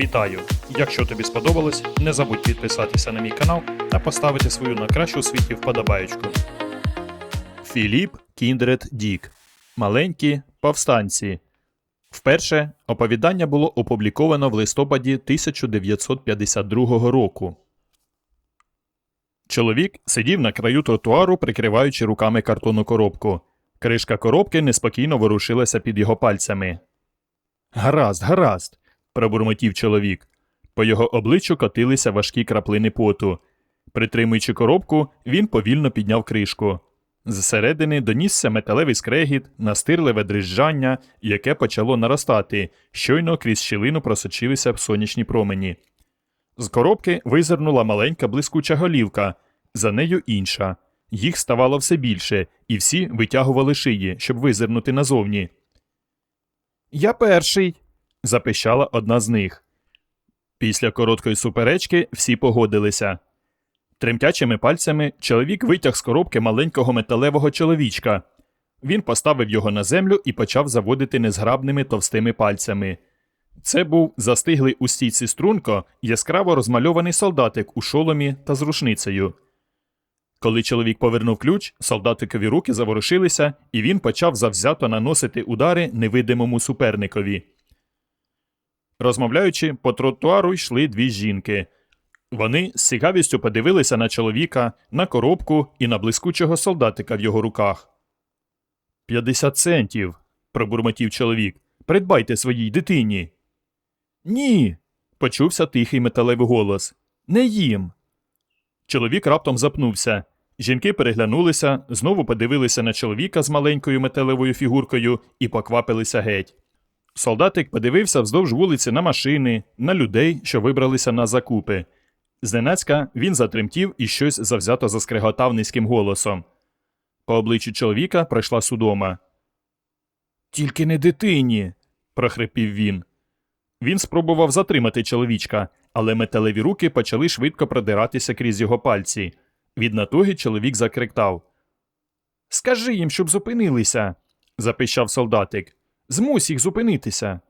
Вітаю! Якщо тобі сподобалось, не забудь підписатися на мій канал та поставити свою на кращу у світі вподобаєчку. Філіп Кіндред Дік. Маленькі повстанці. Вперше оповідання було опубліковано в листопаді 1952 року. Чоловік сидів на краю тротуару, прикриваючи руками картонну коробку. Кришка коробки неспокійно ворушилася під його пальцями. Гаразд, гаразд, пробурмотів чоловік. По його обличчю котилися важкі краплини поту. Притримуючи коробку, він повільно підняв кришку. Зсередини донісся металевий скрегіт, настирливе дрижджання, яке почало наростати, щойно крізь щілину просочилися сонячні промені. З коробки визирнула маленька блискуча голівка, за нею інша. Їх ставало все більше, і всі витягували шиї, щоб визирнути назовні. Я перший. Запищала одна з них. Після короткої суперечки всі погодилися. Тремтячими пальцями чоловік витяг з коробки маленького металевого чоловічка. Він поставив його на землю і почав заводити незграбними товстими пальцями. Це був застиглий у стійці струнко яскраво розмальований солдатик у шоломі та з рушницею. Коли чоловік повернув ключ, солдатикові руки заворушилися, і він почав завзято наносити удари невидимому суперникові. Розмовляючи, по тротуару йшли дві жінки. Вони з цікавістю подивилися на чоловіка, на коробку і на блискучого солдатика в його руках. П'ятдесят центів. пробурмотів чоловік. Придбайте своїй дитині. Ні. почувся тихий металевий голос. Не їм. Чоловік раптом запнувся. Жінки переглянулися, знову подивилися на чоловіка з маленькою металевою фігуркою і поквапилися геть. Солдатик подивився вздовж вулиці на машини, на людей, що вибралися на закупи. Зненацька він затремтів і щось завзято заскреготав низьким голосом. По обличчю чоловіка пройшла судома. Тільки не дитині. прохрипів він. Він спробував затримати чоловічка, але металеві руки почали швидко продиратися крізь його пальці. Від натуги чоловік закриктав. Скажи їм, щоб зупинилися, запищав солдатик. Змусь їх зупинитися.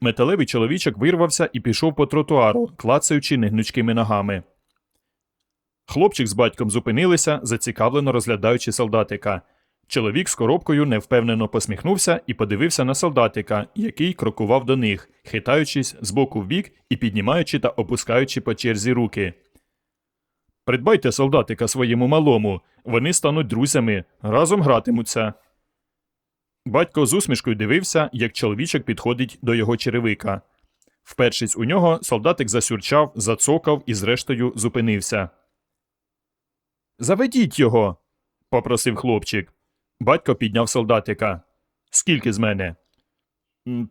Металевий чоловічок вирвався і пішов по тротуару, клацаючи негнучкими ногами. Хлопчик з батьком зупинилися, зацікавлено розглядаючи солдатика. Чоловік з коробкою невпевнено посміхнувся і подивився на солдатика, який крокував до них, хитаючись з боку в бік і піднімаючи та опускаючи по черзі руки. Придбайте солдатика своєму малому, вони стануть друзями, разом гратимуться. Батько з усмішкою дивився, як чоловічок підходить до його черевика. Впершись у нього, солдатик засюрчав, зацокав і, зрештою, зупинився. Заведіть його, попросив хлопчик. Батько підняв солдатика. Скільки з мене?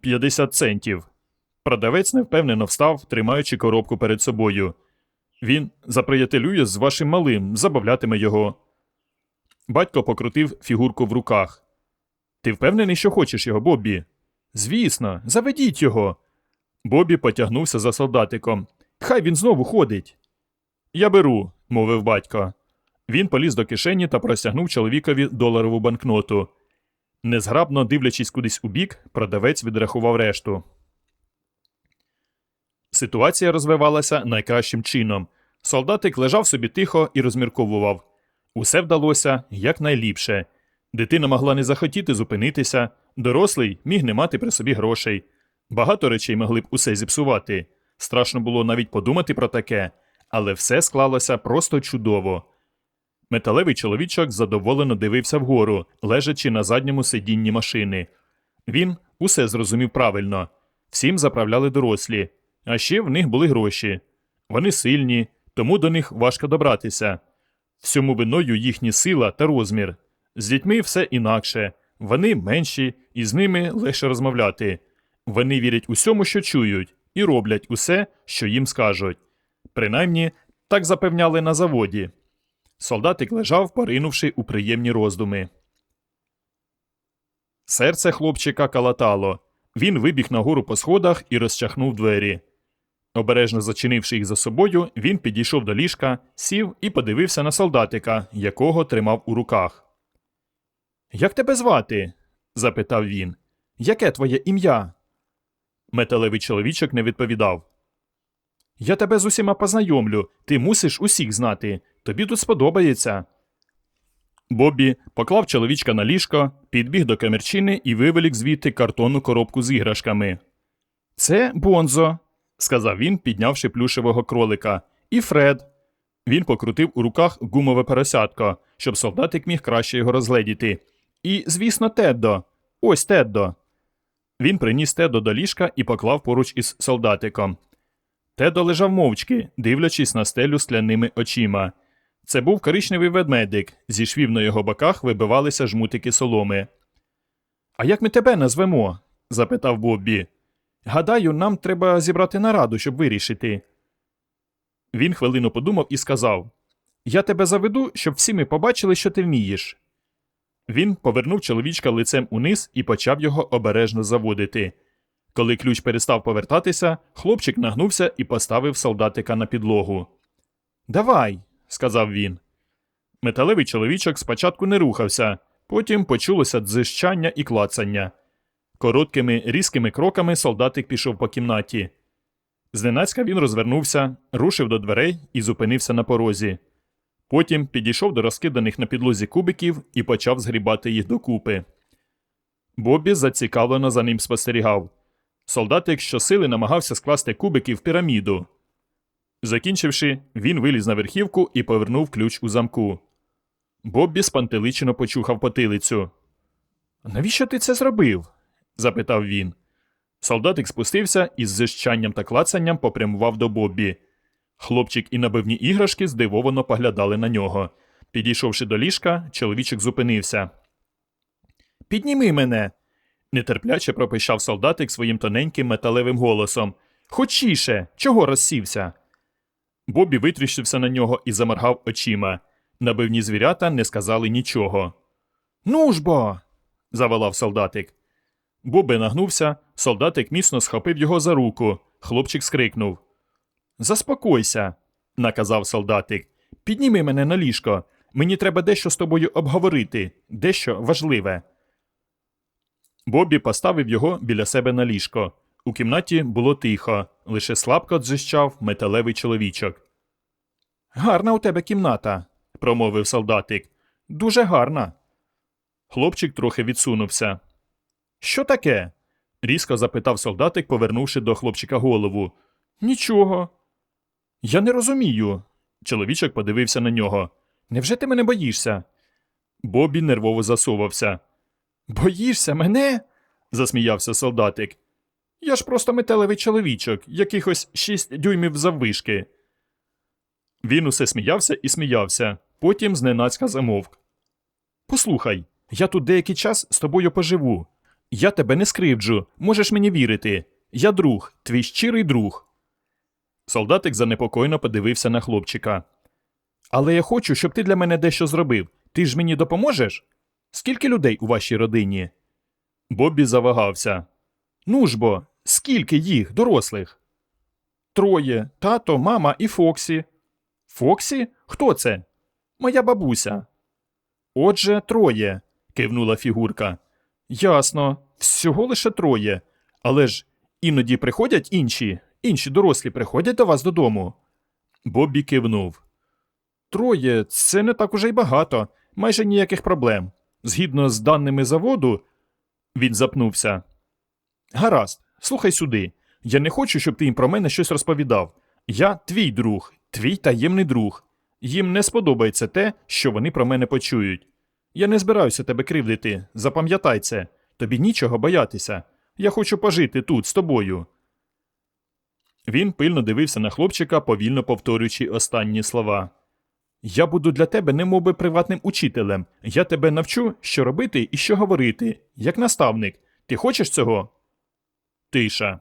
П'ятдесят центів. Продавець невпевнено встав, тримаючи коробку перед собою. Він заприятелює з вашим малим, забавлятиме його. Батько покрутив фігурку в руках. Ти впевнений, що хочеш його, Боббі? Звісно, заведіть його. Бобі потягнувся за солдатиком. Хай він знову ходить. Я беру, мовив батько. Він поліз до кишені та простягнув чоловікові доларову банкноту. Незграбно дивлячись кудись у бік, продавець відрахував решту. Ситуація розвивалася найкращим чином. Солдатик лежав собі тихо і розмірковував. Усе вдалося якнайліпше. Дитина могла не захотіти зупинитися, дорослий міг не мати при собі грошей. Багато речей могли б усе зіпсувати. Страшно було навіть подумати про таке, але все склалося просто чудово. Металевий чоловічок задоволено дивився вгору, лежачи на задньому сидінні машини. Він усе зрозумів правильно. Всім заправляли дорослі, а ще в них були гроші. Вони сильні, тому до них важко добратися. Всьому виною їхні сила та розмір. З дітьми все інакше. Вони менші, і з ними легше розмовляти. Вони вірять усьому, що чують, і роблять усе, що їм скажуть. Принаймні, так запевняли на заводі. Солдатик лежав, поринувши у приємні роздуми. Серце хлопчика калатало. Він вибіг нагору по сходах і розчахнув двері. Обережно зачинивши їх за собою, він підійшов до ліжка, сів і подивився на солдатика, якого тримав у руках. Як тебе звати? запитав він. Яке твоє ім'я? Металевий чоловічок не відповідав. Я тебе з усіма познайомлю, ти мусиш усіх знати. Тобі тут сподобається. Боббі поклав чоловічка на ліжко, підбіг до камерчини і вивелік звідти картонну коробку з іграшками. Це Бонзо, сказав він, піднявши плюшевого кролика. І Фред. Він покрутив у руках гумове поросятко, щоб солдатик міг краще його розгледіти. І, звісно, Теддо. Ось Теддо. Він приніс Теддо до ліжка і поклав поруч із солдатиком. Тедо лежав мовчки, дивлячись на стелю скляними очима. Це був коричневий ведмедик, зі швів на його боках вибивалися жмутики соломи. А як ми тебе назвемо? запитав Боббі. Гадаю, нам треба зібрати нараду, щоб вирішити. Він хвилину подумав і сказав: Я тебе заведу, щоб всі ми побачили, що ти вмієш. Він повернув чоловічка лицем униз і почав його обережно заводити. Коли ключ перестав повертатися, хлопчик нагнувся і поставив солдатика на підлогу. Давай, сказав він. Металевий чоловічок спочатку не рухався, потім почулося дзижчання і клацання. Короткими різкими кроками солдатик пішов по кімнаті. Зненацька він розвернувся, рушив до дверей і зупинився на порозі. Потім підійшов до розкиданих на підлозі кубиків і почав згрібати їх докупи. Бобі зацікавлено за ним спостерігав. Солдатик щосили намагався скласти кубики в піраміду. Закінчивши, він виліз на верхівку і повернув ключ у замку. Боббі спантеличено почухав потилицю. Навіщо ти це зробив? запитав він. Солдатик спустився і з зищанням та клацанням попрямував до Боббі. Хлопчик і набивні іграшки здивовано поглядали на нього. Підійшовши до ліжка, чоловічок зупинився. Підніми мене. нетерпляче пропищав солдатик своїм тоненьким металевим голосом. Хочіше, чого розсівся? Бобі витріщився на нього і заморгав очима. Набивні звірята не сказали нічого. Ну ж бо. заволав солдатик. Бобі нагнувся, солдатик міцно схопив його за руку. Хлопчик скрикнув. Заспокойся, наказав солдатик. Підніми мене на ліжко. Мені треба дещо з тобою обговорити, дещо важливе. Бобі поставив його біля себе на ліжко. У кімнаті було тихо, лише слабко дзищав металевий чоловічок. Гарна у тебе кімната, промовив солдатик. Дуже гарна. Хлопчик трохи відсунувся. Що таке? різко запитав солдатик, повернувши до хлопчика голову. Нічого. Я не розумію. Чоловічок подивився на нього. Невже ти мене боїшся? Бобі нервово засувався. Боїшся мене? засміявся солдатик. Я ж просто металевий чоловічок, якихось шість дюймів заввишки. Він усе сміявся і сміявся, потім зненацька замовк. Послухай, я тут деякий час з тобою поживу. Я тебе не скривджу, можеш мені вірити. Я друг, твій щирий друг. Солдатик занепокоєно подивився на хлопчика. Але я хочу, щоб ти для мене дещо зробив. Ти ж мені допоможеш? Скільки людей у вашій родині? Боббі завагався. Ну ж бо, скільки їх, дорослих? Троє тато, мама і Фоксі. Фоксі? Хто це? Моя бабуся. Отже, троє, кивнула фігурка. Ясно, всього лише троє. Але ж іноді приходять інші, інші дорослі приходять до вас додому. Боббі кивнув. Троє це не так уже й багато, майже ніяких проблем. Згідно з даними заводу, він запнувся. Гаразд, слухай сюди. Я не хочу, щоб ти їм про мене щось розповідав. Я твій друг, твій таємний друг. Їм не сподобається те, що вони про мене почують. Я не збираюся тебе кривдити, запам'ятай це. Тобі нічого боятися. Я хочу пожити тут з тобою. Він пильно дивився на хлопчика, повільно повторюючи останні слова. Я буду для тебе немовби приватним учителем. Я тебе навчу, що робити і що говорити, як наставник. Ти хочеш цього? Тиша.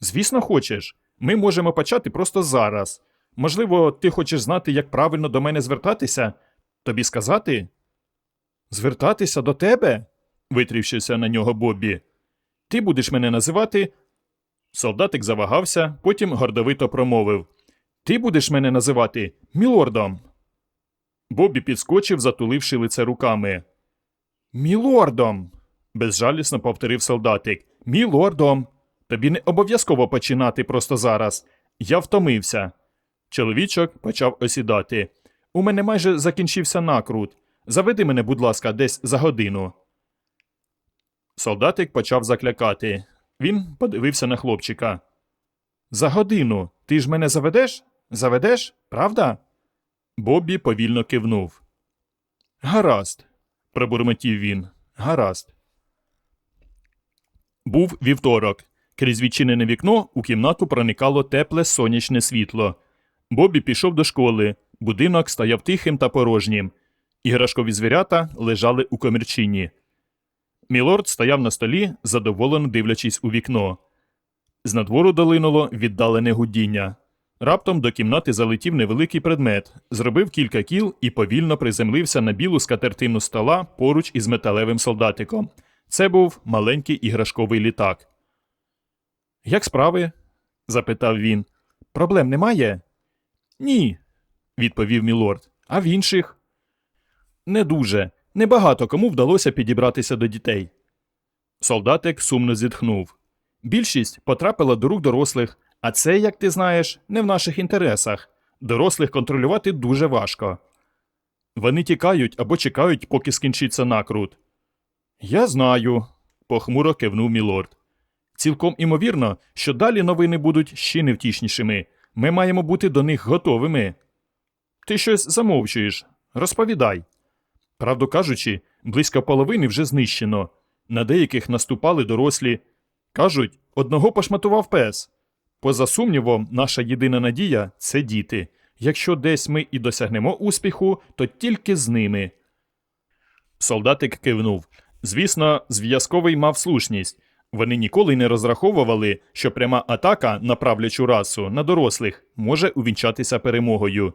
Звісно, хочеш. Ми можемо почати просто зараз. Можливо, ти хочеш знати, як правильно до мене звертатися? Тобі сказати? Звертатися до тебе? витрівшися на нього Боббі. Ти будеш мене називати. Солдатик завагався, потім гордовито промовив Ти будеш мене називати мілордом. Бобі підскочив, затуливши лице руками. Мілордом. безжалісно повторив солдатик. Мілордом. Тобі не обов'язково починати просто зараз. Я втомився. Чоловічок почав осідати. У мене майже закінчився накрут. Заведи мене, будь ласка, десь за годину. Солдатик почав заклякати. Він подивився на хлопчика. За годину. Ти ж мене заведеш? Заведеш, правда? Боббі повільно кивнув. Гаразд, пробурмотів він. Гаразд. Був вівторок. Крізь відчинене вікно у кімнату проникало тепле сонячне світло. Бобі пішов до школи. Будинок стояв тихим та порожнім. Іграшкові звірята лежали у комірчині. Мілорд стояв на столі, задоволено дивлячись у вікно. З надвору долинуло віддалене гудіння. Раптом до кімнати залетів невеликий предмет, зробив кілька кіл і повільно приземлився на білу скатертину стола поруч із металевим солдатиком. Це був маленький іграшковий літак. Як справи? запитав він. Проблем немає? Ні, відповів мілорд. А в інших? Не дуже. Небагато кому вдалося підібратися до дітей. Солдатик сумно зітхнув. Більшість потрапила до рук дорослих, а це, як ти знаєш, не в наших інтересах. Дорослих контролювати дуже важко. Вони тікають або чекають, поки скінчиться накрут. Я знаю, похмуро кивнув мілорд. Цілком імовірно, що далі новини будуть ще невтішнішими. Ми маємо бути до них готовими. Ти щось замовчуєш. Розповідай. Правду кажучи, близько половини вже знищено. На деяких наступали дорослі. Кажуть, одного пошматував пес. Поза сумнівом, наша єдина надія це діти. Якщо десь ми і досягнемо успіху, то тільки з ними. Солдатик кивнув. Звісно, зв'язковий мав слушність. Вони ніколи не розраховували, що пряма атака на правлячу расу на дорослих може увінчатися перемогою.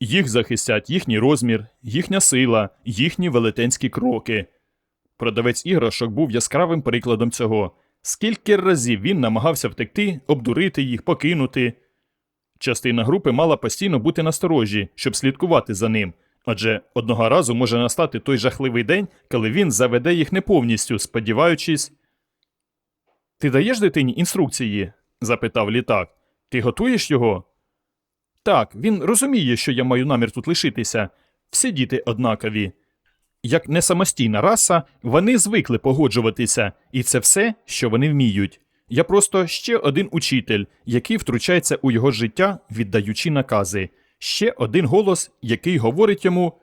Їх захистять їхній розмір, їхня сила, їхні велетенські кроки. Продавець іграшок був яскравим прикладом цього. Скільки разів він намагався втекти, обдурити їх, покинути. Частина групи мала постійно бути насторожі, щоб слідкувати за ним, адже одного разу може настати той жахливий день, коли він заведе їх не повністю, сподіваючись. Ти даєш дитині інструкції? запитав літак. Ти готуєш його? Так, він розуміє, що я маю намір тут лишитися. Всі діти однакові. Як не самостійна раса, вони звикли погоджуватися, і це все, що вони вміють. Я просто ще один учитель, який втручається у його життя, віддаючи накази, ще один голос, який говорить йому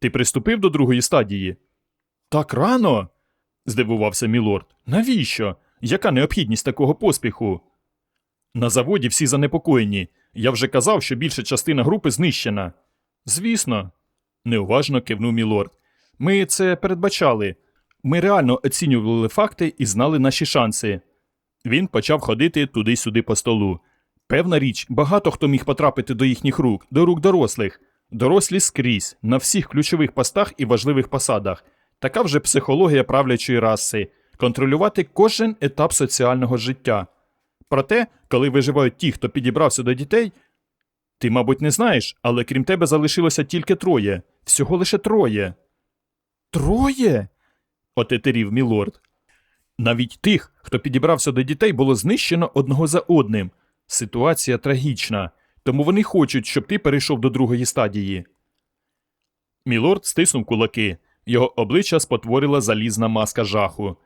Ти приступив до другої стадії? Так рано. здивувався мілорд. Навіщо? Яка необхідність такого поспіху? На заводі всі занепокоєні. Я вже казав, що більша частина групи знищена. Звісно, неуважно кивнув мілорд. Ми це передбачали. Ми реально оцінювали факти і знали наші шанси. Він почав ходити туди-сюди по столу. Певна річ, багато хто міг потрапити до їхніх рук, до рук дорослих. Дорослі скрізь, на всіх ключових постах і важливих посадах. Така вже психологія правлячої раси контролювати кожен етап соціального життя. Проте, коли виживають ті, хто підібрався до дітей, ти, мабуть, не знаєш, але крім тебе залишилося тільки троє. Всього лише троє. Троє? отетерів мілорд. Навіть тих, хто підібрався до дітей, було знищено одного за одним. Ситуація трагічна, тому вони хочуть, щоб ти перейшов до другої стадії. Мілорд стиснув кулаки. Його обличчя спотворила залізна маска жаху.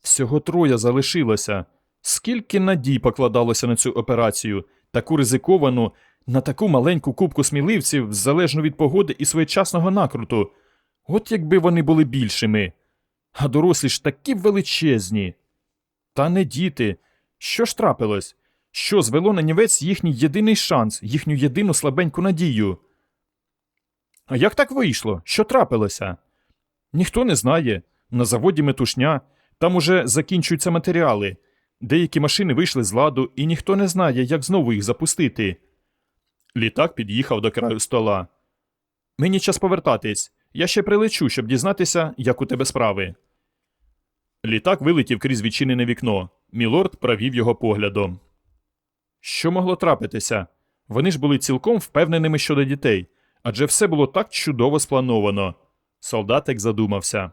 Всього троє залишилося. Скільки надій покладалося на цю операцію, таку ризиковану, на таку маленьку кубку сміливців, залежно від погоди і своєчасного накруту. От якби вони були більшими. А дорослі ж такі величезні. Та не діти. Що ж трапилось? Що звело на нівець їхній єдиний шанс, їхню єдину слабеньку надію? А як так вийшло? Що трапилося? Ніхто не знає. На заводі метушня, там уже закінчуються матеріали. Деякі машини вийшли з ладу, і ніхто не знає, як знову їх запустити. Літак під'їхав до краю стола. Мені час повертатись. Я ще прилечу, щоб дізнатися, як у тебе справи. Літак вилетів крізь відчинене вікно. Мілорд провів його поглядом. Що могло трапитися? Вони ж були цілком впевненими щодо дітей, адже все було так чудово сплановано. Солдатик задумався.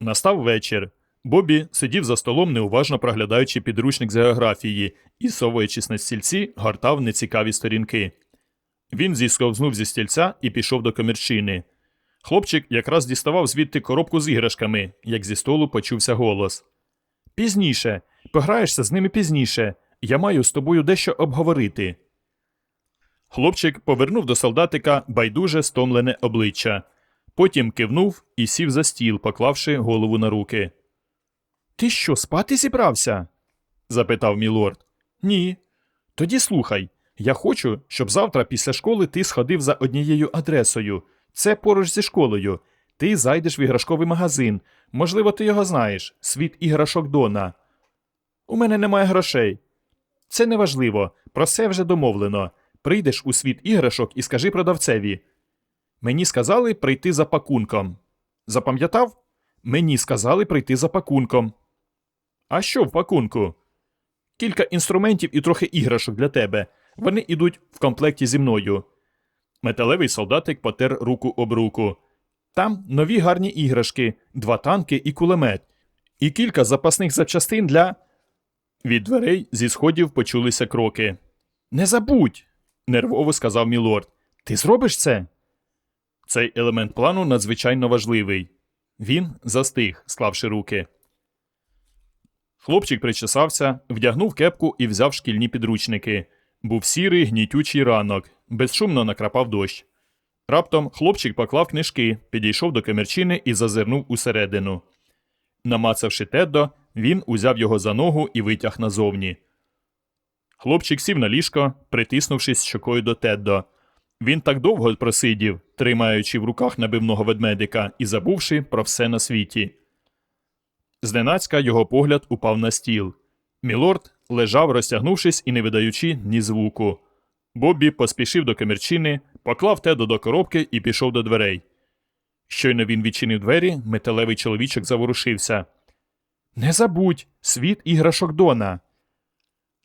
Настав вечір. Бобі сидів за столом, неуважно проглядаючи підручник з географії і, совуючись на стільці, гортав нецікаві сторінки. Він зісковзнув зі стільця і пішов до комірчини. Хлопчик якраз діставав звідти коробку з іграшками, як зі столу почувся голос. Пізніше, пограєшся з ними пізніше. Я маю з тобою дещо обговорити. Хлопчик повернув до солдатика байдуже стомлене обличчя. Потім кивнув і сів за стіл, поклавши голову на руки. Ти що, спати зібрався? запитав мілорд. Ні. Тоді слухай. Я хочу, щоб завтра після школи ти сходив за однією адресою. Це поруч зі школою. Ти зайдеш в іграшковий магазин. Можливо, ти його знаєш. Світ іграшок Дона. У мене немає грошей. Це неважливо. Про це вже домовлено. Прийдеш у світ іграшок і скажи продавцеві. Мені сказали прийти за пакунком. Запам'ятав? Мені сказали прийти за пакунком. А що в пакунку? Кілька інструментів і трохи іграшок для тебе. Вони йдуть в комплекті зі мною. Металевий солдатик потер руку об руку. Там нові гарні іграшки, два танки і кулемет, і кілька запасних запчастин для. Від дверей зі сходів почулися кроки. Не забудь, нервово сказав мілорд. Ти зробиш це? Цей елемент плану надзвичайно важливий. Він застиг, склавши руки. Хлопчик причесався, вдягнув кепку і взяв шкільні підручники. Був сірий, гнітючий ранок, безшумно накрапав дощ. Раптом хлопчик поклав книжки, підійшов до комірчини і зазирнув усередину. Намацавши Теддо, він узяв його за ногу і витяг назовні. Хлопчик сів на ліжко, притиснувшись щокою до Теддо. Він так довго просидів, тримаючи в руках набивного ведмедика і забувши про все на світі. Зненацька його погляд упав на стіл. Мілорд лежав, розтягнувшись і не видаючи ні звуку. Боббі поспішив до комірчини, поклав Тедо до коробки і пішов до дверей. Щойно він відчинив двері, металевий чоловічок заворушився. Не забудь, світ іграшок Дона.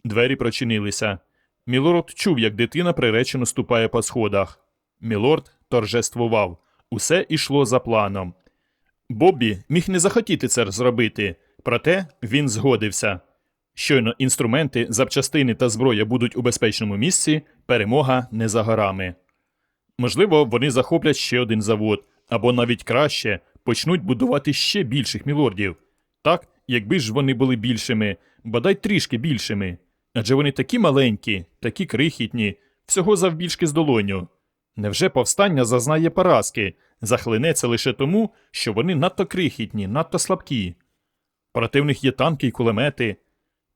Двері прочинилися. Мілорд чув, як дитина приречено ступає по сходах. Мілорд торжествував. Усе ішло за планом. Боббі міг не захотіти це зробити, проте він згодився. Щойно інструменти, запчастини та зброя будуть у безпечному місці, перемога не за горами. Можливо, вони захоплять ще один завод, або навіть краще почнуть будувати ще більших мілордів. Так, якби ж вони були більшими, бодай трішки більшими. Адже вони такі маленькі, такі крихітні, всього завбільшки з долоню. Невже повстання зазнає поразки, захлинеться лише тому, що вони надто крихітні, надто слабкі? Проте в них є танки й кулемети.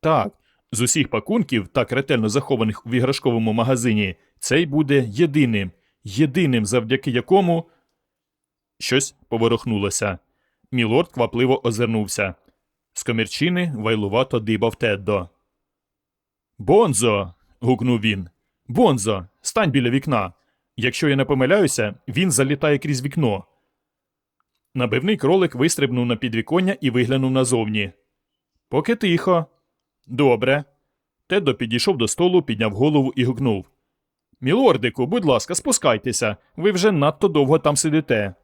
Так, з усіх пакунків, так ретельно захованих в іграшковому магазині, цей буде єдиним, єдиним, завдяки якому. Щось поворухнулося. Мілорд квапливо озирнувся. З комірчини вайлувато дибав Теддо. Бонзо. гукнув він. Бонзо, стань біля вікна. Якщо я не помиляюся, він залітає крізь вікно. Набивний кролик вистрибнув на підвіконня і виглянув назовні. Поки тихо. Добре. Теддо підійшов до столу, підняв голову і гукнув. Мілордику, будь ласка, спускайтеся. Ви вже надто довго там сидите.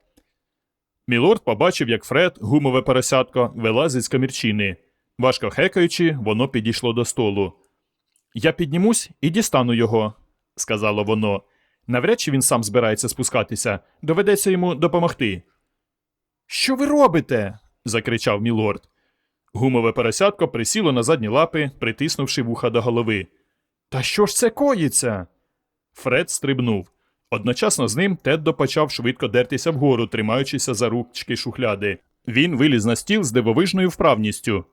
Мілорд побачив, як Фред, гумове поросятко, вилазить з комірчини. Важко хекаючи, воно підійшло до столу. Я піднімусь і дістану його, сказало воно. Навряд чи він сам збирається спускатися, доведеться йому допомогти. Що ви робите? закричав мілорд. Гумове поросятко присіло на задні лапи, притиснувши вуха до голови. Та що ж це коїться? Фред стрибнув. Одночасно з ним Теддо почав швидко дертися вгору, тримаючися за ручки шухляди. Він виліз на стіл з дивовижною вправністю.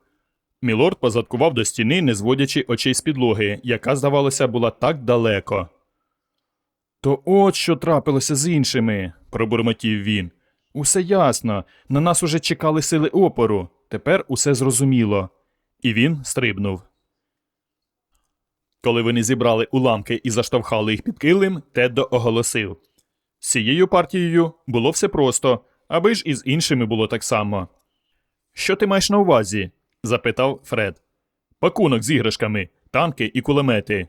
Мілорд позадкував до стіни, не зводячи очей з підлоги, яка, здавалося, була так далеко. То от що трапилося з іншими, пробурмотів він. Усе ясно. На нас уже чекали сили опору. Тепер усе зрозуміло. І він стрибнув. Коли вони зібрали уламки і заштовхали їх під килим, Теддо оголосив. З цією партією було все просто, аби ж і з іншими було так само. Що ти маєш на увазі? запитав Фред. Пакунок з іграшками, танки і кулемети.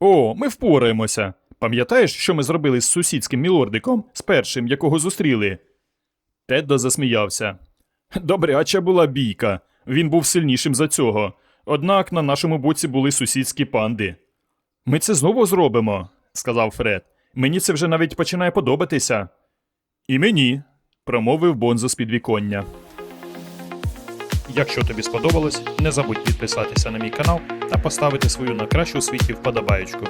О, ми впораємося. Пам'ятаєш, що ми зробили з сусідським мілордиком, з першим, якого зустріли? Теддо засміявся. Добряча була бійка. Він був сильнішим за цього. Однак на нашому боці були сусідські панди. Ми це знову зробимо, сказав Фред. Мені це вже навіть починає подобатися. І мені, промовив Бонзо з підвіконня. Якщо тобі сподобалось, не забудь підписатися на мій канал та поставити свою на кращу світі вподобаєчку.